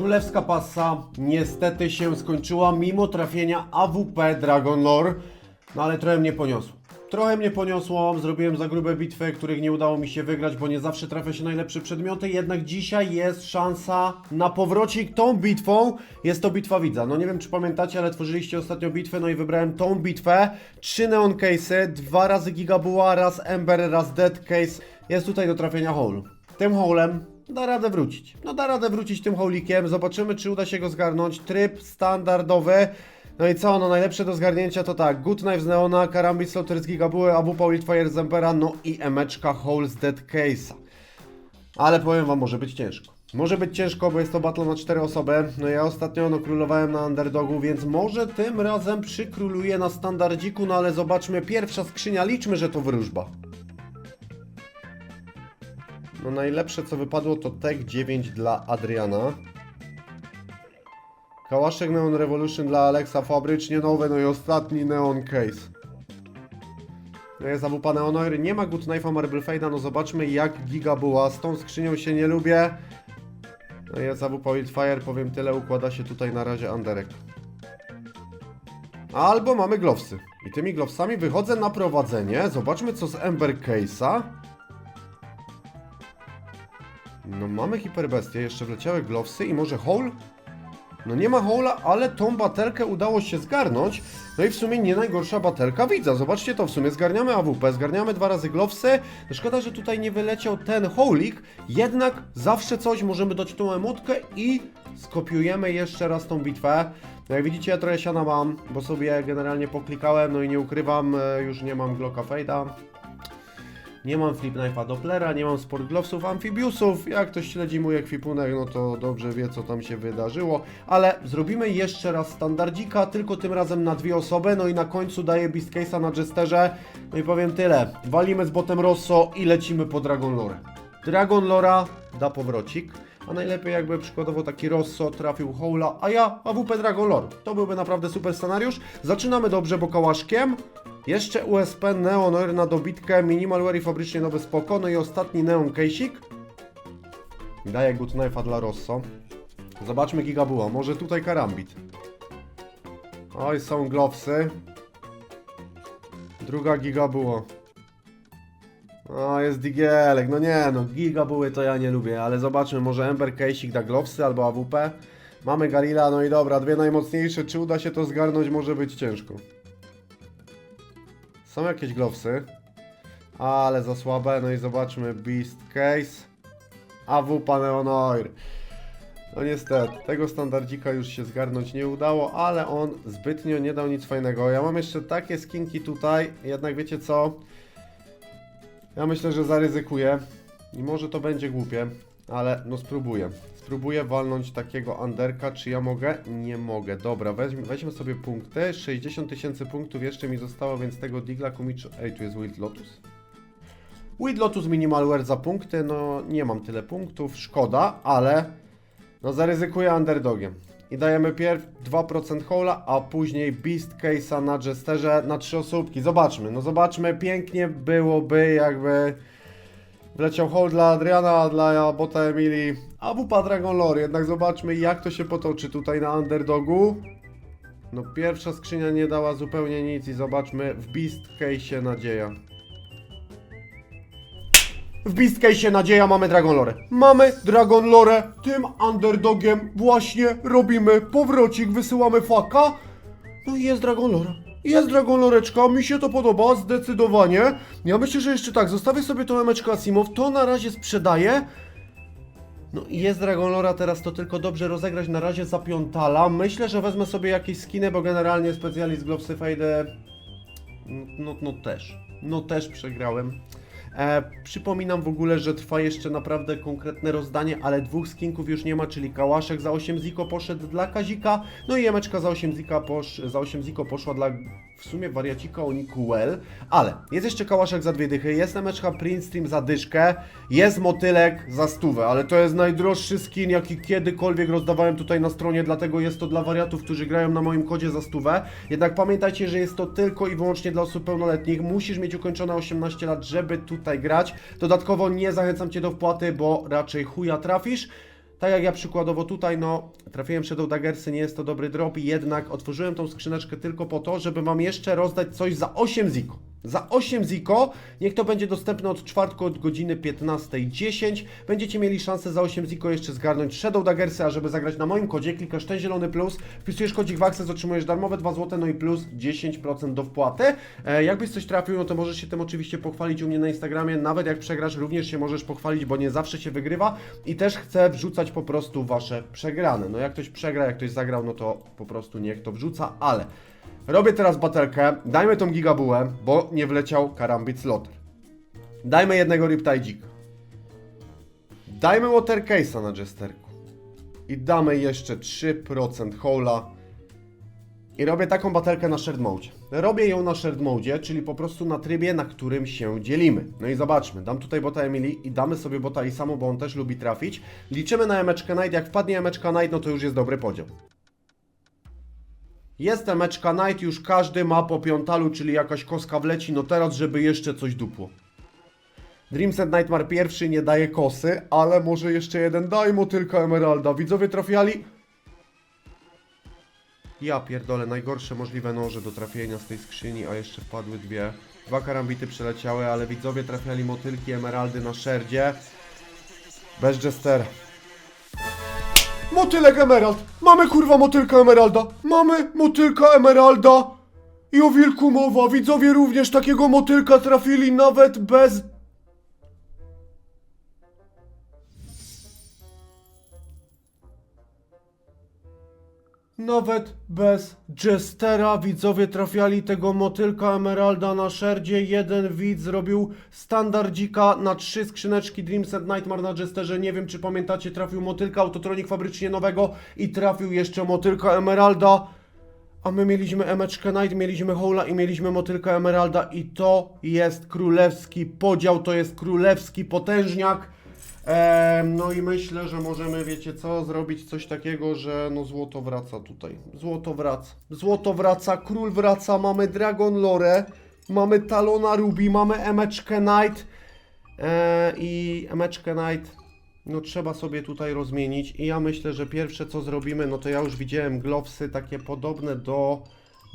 Królewska pasa niestety się skończyła mimo trafienia AWP Dragon Lore, no ale trochę mnie poniosło. Trochę mnie poniosło, zrobiłem za grube bitwy, których nie udało mi się wygrać, bo nie zawsze trafia się najlepsze przedmioty, jednak dzisiaj jest szansa na powrocik tą bitwą. Jest to bitwa widza. No nie wiem czy pamiętacie, ale tworzyliście ostatnio bitwę, no i wybrałem tą bitwę. Trzy neon case'y, dwa razy gigabuła, raz ember, raz dead case. Jest tutaj do trafienia hole. Tym holem da radę wrócić. No da radę wrócić tym holikiem. Zobaczymy, czy uda się go zgarnąć. Tryb standardowy. No i co? No najlepsze do zgarnięcia to tak. Good Knife z Neona, Karambit Slaughter z Gigabuły, AWP Wildfire z Empera, no i emeczka Hole z Dead Case'a. Ale powiem wam, może być ciężko. Może być ciężko, bo jest to battle na 4 osoby. No ja ostatnio no, królowałem na underdogu, więc może tym razem przykróluję na standardziku, no ale zobaczmy. Pierwsza skrzynia, liczmy, że to wróżba. No najlepsze co wypadło to Tech 9 dla Adriana. Kałaszek Neon Revolution dla Alexa, fabrycznie nowe, no i ostatni Neon Case. No jest AWP Neonoir, nie ma Good Knife'a Marble Fade'a, no zobaczmy jak giga była, z tą skrzynią się nie lubię. No jest AWP Wildfire, powiem tyle, układa się tutaj na razie Anderek. Albo mamy glowsy. I tymi glowsami wychodzę na prowadzenie, zobaczmy co z Ember Case'a. No mamy hiperbestię, jeszcze wleciały glowsy i może hole? No nie ma hola, ale tą batelkę udało się zgarnąć. No i w sumie nie najgorsza batelka widza. Zobaczcie to, w sumie zgarniamy AWP, zgarniamy dwa razy glowsy. No szkoda, że tutaj nie wyleciał ten holik, jednak zawsze coś możemy dać tą emotkę i skopiujemy jeszcze raz tą bitwę. No jak widzicie, ja trochę siana mam, bo sobie generalnie poklikałem, no i nie ukrywam, e, już nie mam Glocka Fade'a. Nie mam Flip Knife'a Dopplera, nie mam Sport Glovesów, Amphibiusów. Jak ktoś śledzi mój ekwipunek, no to dobrze wie, co tam się wydarzyło. Ale zrobimy jeszcze raz standardzika, tylko tym razem na dwie osoby. No i na końcu daję Beast Case'a na Jesterze. No i powiem tyle. Walimy z botem Rosso i lecimy po Dragon Lore. Dragon Lora da powrocik. A najlepiej jakby przykładowo taki Rosso trafił Hola, a ja AWP Dragon Lore. To byłby naprawdę super scenariusz. Zaczynamy dobrze, bo kałaszkiem. Jeszcze USP Neon Oil na dobitkę, Minimalware i fabrycznie nowy spoko, no i ostatni Neon Case'ik. Daję Good Knife'a dla Rosso. Zobaczmy Gigabuła, może tutaj Karambit. Oj, są Glowsy. Druga Gigabuła. O, jest Digielek, no nie no, Gigabuły to ja nie lubię, ale zobaczmy, może Ember Case'ik da Glowsy albo AWP. Mamy Galila, no i dobra, dwie najmocniejsze, czy uda się to zgarnąć, może być ciężko. Są jakieś glowsy, ale za słabe. No i zobaczmy Beast Case. AWP Neonoir. No niestety, tego standardzika już się zgarnąć nie udało, ale on zbytnio nie dał nic fajnego. Ja mam jeszcze takie skinki tutaj, jednak wiecie co? Ja myślę, że zaryzykuję i może to będzie głupie, ale no spróbuję. Spróbuję walnąć takiego underka, czy ja mogę? Nie mogę. Dobra, weźmy, sobie punkty. 60 tysięcy punktów jeszcze mi zostało, więc tego digla kumiczu... Ej, tu jest Wild Lotus? Wild Lotus Minimalware za punkty, no nie mam tyle punktów, szkoda, ale no zaryzykuję underdogiem. I dajemy pierw 2% hola, a później Beast Case'a na Jesterze na trzy osóbki. Zobaczmy, no zobaczmy, pięknie byłoby jakby wleciał hold dla Adriana, dla bota Emilii, a wupa Dragon Lore. Jednak zobaczmy jak to się potoczy tutaj na underdogu. No pierwsza skrzynia nie dała zupełnie nic i zobaczmy w Beast Case'ie nadzieja. W Beast Case'ie nadzieja mamy Dragon Lore. Mamy Dragon Lore, tym underdogiem właśnie robimy powrocik, wysyłamy faka. No i jest Dragon Lore. Jest Dragon Loreczka, mi się to podoba, zdecydowanie. Ja myślę, że jeszcze tak, zostawię sobie tą emeczkę Asimov, to na razie sprzedaję. No i jest Dragon Lora, teraz to tylko dobrze rozegrać na razie za piątala. Myślę, że wezmę sobie jakieś skiny, bo generalnie specjalist Globsy Fade... No, no też. No też przegrałem. E, przypominam w ogóle, że trwa jeszcze naprawdę konkretne rozdanie, ale dwóch skinków już nie ma, czyli Kałaszek za 8 ziko poszedł dla Kazika, no i Jemeczka za 8 zika posz, za 8 ziko poszła dla w sumie wariacika Oniku Well, ale jest jeszcze Kałaszek za dwie dychy, jest Jemeczka Prince Stream za dyszkę, jest Motylek za stówę, ale to jest najdroższy skin, jaki kiedykolwiek rozdawałem tutaj na stronie, dlatego jest to dla wariatów, którzy grają na moim kodzie za stówę. Jednak pamiętajcie, że jest to tylko i wyłącznie dla osób pełnoletnich, musisz mieć ukończone 18 lat, żeby tutaj grać. Dodatkowo nie zachęcam Cię do wpłaty, bo raczej chuja trafisz. Tak jak ja przykładowo tutaj, no trafiłem Shadow Daggersy, nie jest to dobry drop i jednak otworzyłem tą skrzyneczkę tylko po to, żeby Wam jeszcze rozdać coś za 8 ziko. Za 8 ziko, niech to będzie dostępne od czwartku od godziny 15.10. Będziecie mieli szansę za 8 ziko jeszcze zgarnąć Shadow Daggersy, a żeby zagrać na moim kodzie, klikasz ten zielony plus, wpisujesz kodzik w Access, otrzymujesz darmowe 2 zł, no i plus 10% do wpłaty. E, jakbyś coś trafił, no to możesz się tym oczywiście pochwalić u mnie na Instagramie, nawet jak przegrasz, również się możesz pochwalić, bo nie zawsze się wygrywa i też chcę wrzucać po prostu Wasze przegrane. No jak ktoś przegra, jak ktoś zagrał, no to po prostu niech to wrzuca, ale... Robię teraz batelkę, dajmy tą gigabułę, bo nie wleciał karambit slotter. Dajmy jednego riptide Dajmy water case'a na jesterku. I damy jeszcze 3% hola. I robię taką batelkę na shared mode. Robię ją na shared mode, czyli po prostu na trybie, na którym się dzielimy. No i zobaczmy, dam tutaj bota Emily i damy sobie bota i samo, bo on też lubi trafić. Liczymy na emeczkę night, jak wpadnie emeczka night, no to już jest dobry podział. Jest emeczka night, już każdy ma po piątalu, czyli jakaś koska wleci, no teraz, żeby jeszcze coś dupło. Dreams and Nightmare pierwszy nie daje kosy, ale może jeszcze jeden daj mu tylko Emeralda. Widzowie trafiali... Ja pierdolę, najgorsze możliwe noże do trafienia z tej skrzyni, a jeszcze wpadły dwie. Dwa karambity przeleciały, ale widzowie trafiali motylki, emeraldy na szerdzie. Bez Jestera. Motylek emerald! Mamy kurwa motylka emeralda! Mamy motylka emeralda! I o wilku mowa, widzowie również takiego motylka trafili nawet bez... Nawet bez Jestera widzowie trafiali tego motylka Emeralda na szerdzie. Jeden widz zrobił standardzika na trzy skrzyneczki Dreams and Nightmare na Jesterze. Nie wiem czy pamiętacie, trafił motylka Autotronik fabrycznie nowego i trafił jeszcze motylka Emeralda. A my mieliśmy Emeczkę Knight, mieliśmy Hola i mieliśmy Motylka Emeralda i to jest królewski podział, to jest królewski potężniak. No i myślę, że możemy, wiecie co, zrobić coś takiego, że no złoto wraca tutaj. Złoto wraca. Złoto wraca, król wraca, mamy Dragon Lore, mamy Talona Ruby, mamy Emeczkę Knight e, i Emeczkę Knight no trzeba sobie tutaj rozmienić i ja myślę, że pierwsze co zrobimy, no to ja już widziałem glowsy takie podobne do,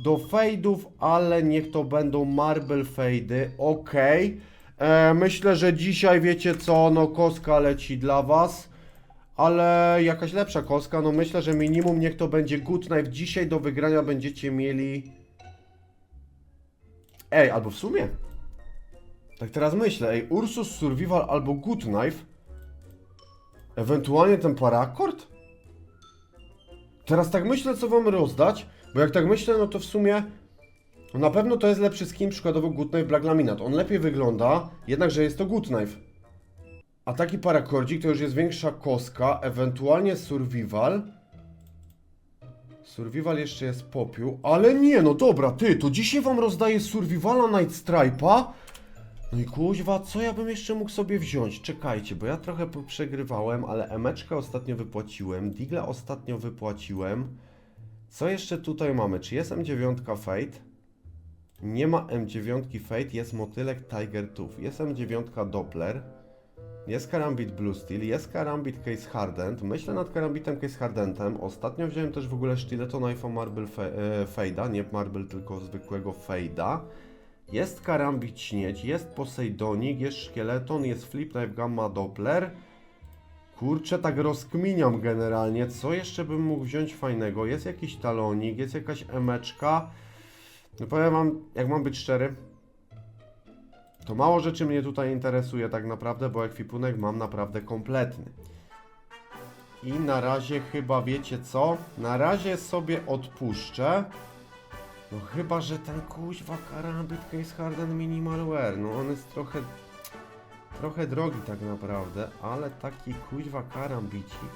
do fade'ów, ale niech to będą marble fade'y, okej. E, Myślę, że dzisiaj wiecie co, no koska leci dla was, ale jakaś lepsza koska, no myślę, że minimum niech to będzie good knife, dzisiaj do wygrania będziecie mieli... Ej, albo w sumie, tak teraz myślę, ej, Ursus Survival albo good knife, Ewentualnie ten parakord? Teraz tak myślę, co wam rozdać, bo jak tak myślę, no to w sumie no na pewno to jest lepszy skin, przykładowo Good Knife Black Laminate. On lepiej wygląda, jednakże jest to Good Knife. A taki parakordzik to już jest większa koska, ewentualnie Survival. Survival jeszcze jest popiół, ale nie, no dobra, ty, to dzisiaj wam rozdaję Survivala Night Stripe'a. No i kuźwa, co ja bym jeszcze mógł sobie wziąć? Czekajcie, bo ja trochę przegrywałem, ale emeczkę ostatnio wypłaciłem, Digla ostatnio wypłaciłem. Co jeszcze tutaj mamy? Czy jest M9 Fate? Nie ma M9 Fate, jest motylek Tiger Tooth, jest M9 Doppler, jest karambit Blue Steel, jest karambit Case Hardened. Myślę nad karambitem Case Hardentem. Ostatnio wziąłem też w ogóle Stiletto Knife Marble fe, e, Fade'a, nie Marble, tylko zwykłego Fade'a. Jest karambit śnieć, jest Posejdonik, jest szkieleton, jest flip knife gamma doppler. Kurczę, tak rozkminiam generalnie, co jeszcze bym mógł wziąć fajnego. Jest jakiś talonik, jest jakaś emeczka. No powiem wam, jak mam być szczery, to mało rzeczy mnie tutaj interesuje tak naprawdę, bo ekwipunek mam naprawdę kompletny. I na razie chyba wiecie co? Na razie sobie odpuszczę. No chyba, że ten kuźwa karambit Case Harden Minimal Wear, no on jest trochę, trochę drogi tak naprawdę, ale taki kuźwa karambicik.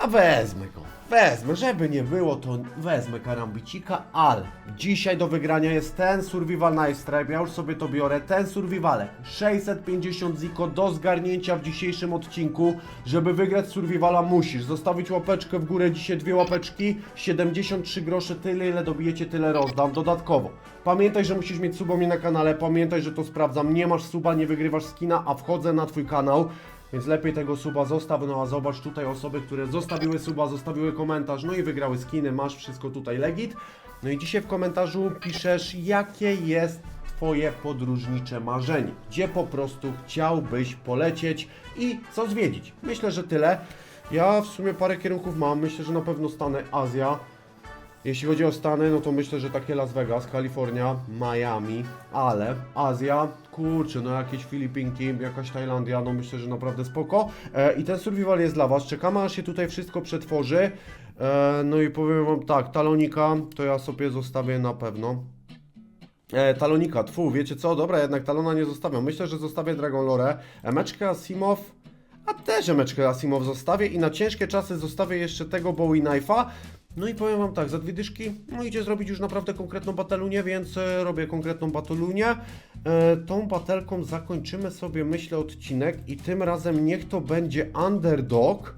A wezmę go, wezmę, żeby nie było to wezmę karambicika, ale dzisiaj do wygrania jest ten Survival Knife Stripe, ja już sobie to biorę, ten Survivalek, 650 ziko do zgarnięcia w dzisiejszym odcinku, żeby wygrać Survivala musisz zostawić łapeczkę w górę, dzisiaj dwie łapeczki, 73 grosze, tyle ile dobijecie, tyle rozdam, dodatkowo. Pamiętaj, że musisz mieć suba mnie na kanale, pamiętaj, że to sprawdzam, nie masz suba, nie wygrywasz skina, a wchodzę na twój kanał, Więc lepiej tego suba zostaw, no a zobacz tutaj osoby, które zostawiły suba, zostawiły komentarz, no i wygrały skiny, masz wszystko tutaj legit. No i dzisiaj w komentarzu piszesz, jakie jest Twoje podróżnicze marzenie, gdzie po prostu chciałbyś polecieć i co zwiedzić. Myślę, że tyle. Ja w sumie parę kierunków mam, myślę, że na pewno Stany, Azja. Jeśli chodzi o Stany, no to myślę, że takie Las Vegas, Kalifornia, Miami, ale Azja, kurczę, no jakieś Filipinki, jakaś Tajlandia, no myślę, że naprawdę spoko. E, I ten survival jest dla Was. Czekamy, aż się tutaj wszystko przetworzy. E, no i powiem Wam tak, talonika to ja sobie zostawię na pewno. E, talonika, tfu, wiecie co? Dobra, jednak talona nie zostawiam. Myślę, że zostawię Dragon Lore. Emeczkę Asimow, a też Emeczkę Asimow zostawię i na ciężkie czasy zostawię jeszcze tego Bowie Knife'a. No i powiem wam tak, za dwie dyszki, no idzie zrobić już naprawdę konkretną batalunię, więc e, robię konkretną batalunię. E, tą batelką zakończymy sobie, myślę, odcinek i tym razem niech to będzie Underdog.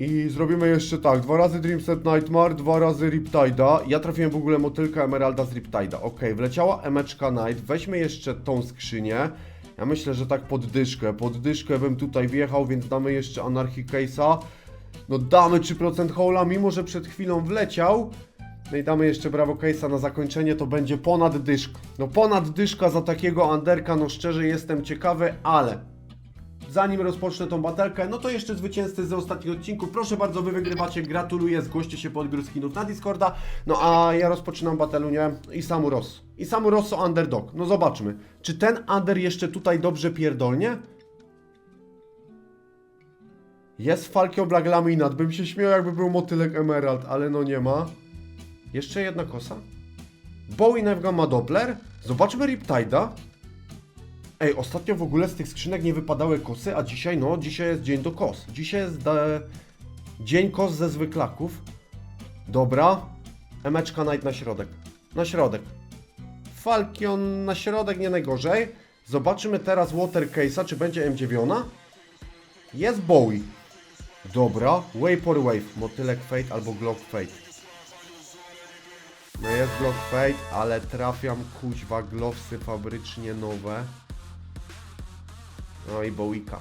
I zrobimy jeszcze tak, dwa razy Dreamset Nightmare, dwa razy Riptide'a. Ja trafiłem w ogóle motylka Emeralda z Riptide'a. Ok, wleciała Emeczka Night, weźmy jeszcze tą skrzynię. Ja myślę, że tak pod dyszkę, pod dyszkę bym tutaj wjechał, więc damy jeszcze Anarchy Case'a. No damy 3% hola, mimo że przed chwilą wleciał. No i damy jeszcze Bravo Case'a na zakończenie, to będzie ponad dyszka. No ponad dyszka za takiego underka, no szczerze jestem ciekawy, ale zanim rozpocznę tą batelkę, no to jeszcze zwycięzcy z ostatnich odcinków. Proszę bardzo, wy wygrywacie, gratuluję, zgłoście się po odbiór skinów na Discorda. No a ja rozpoczynam batelunię i Samu. I Samu Rosso underdog. No zobaczmy, czy ten under jeszcze tutaj dobrze pierdolnie? Jest Falkio Black Laminat, bym się śmiał jakby był motylek Emerald, ale no nie ma. Jeszcze jedna kosa. Bowie Nevga ma Doppler. Zobaczmy Riptide'a. Ej, ostatnio w ogóle z tych skrzynek nie wypadały kosy, a dzisiaj, no, dzisiaj jest dzień do kos. Dzisiaj jest e, dzień kos ze zwyklaków. Dobra. Emeczka Knight na środek. Na środek. Falkion na środek, nie najgorzej. Zobaczymy teraz Water Case'a, czy będzie M9. Jest Bowie. Dobra. Wave or Wave. Motylek Fate albo Glock Fate. No jest Glock Fate, ale trafiam kuźwa glowsy fabrycznie nowe. No i Bowika.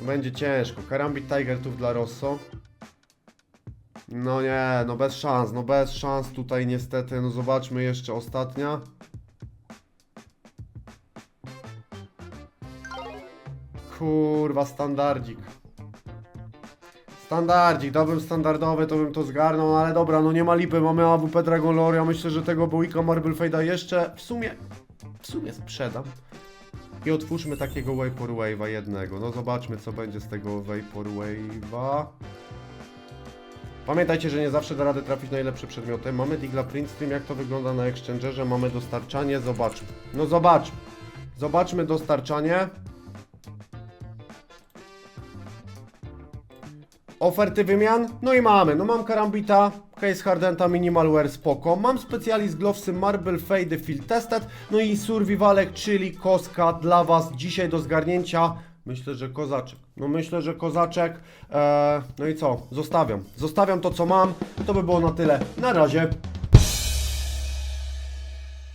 Będzie ciężko. Karambit Tiger tu dla Rosso. No nie, no bez szans, no bez szans tutaj niestety. No zobaczmy jeszcze ostatnia. Kurwa, standardzik. Standardzik, dałbym standardowy, to bym to zgarnął, ale dobra, no nie ma lipy, mamy AWP Dragon Lore, ja myślę, że tego Boika Marble Fade'a jeszcze w sumie, w sumie sprzedam. I otwórzmy takiego Vapor Wave'a jednego, no zobaczmy co będzie z tego Vapor Wave'a. Pamiętajcie, że nie zawsze da radę trafić najlepsze przedmioty. Mamy Digla Print Stream, jak to wygląda na Exchangerze, mamy dostarczanie, zobaczmy. No zobaczmy. Zobaczmy dostarczanie. Oferty wymian? No i mamy. No mam Karambita, Case Hardenta, Minimalware, spoko. Mam Specialist Glovesy, Marble Fade, Field Tested. No i Survivalek, czyli koska dla Was dzisiaj do zgarnięcia. Myślę, że kozaczek. No myślę, że kozaczek. Eee, no i co? Zostawiam. Zostawiam to, co mam. To by było na tyle. Na razie.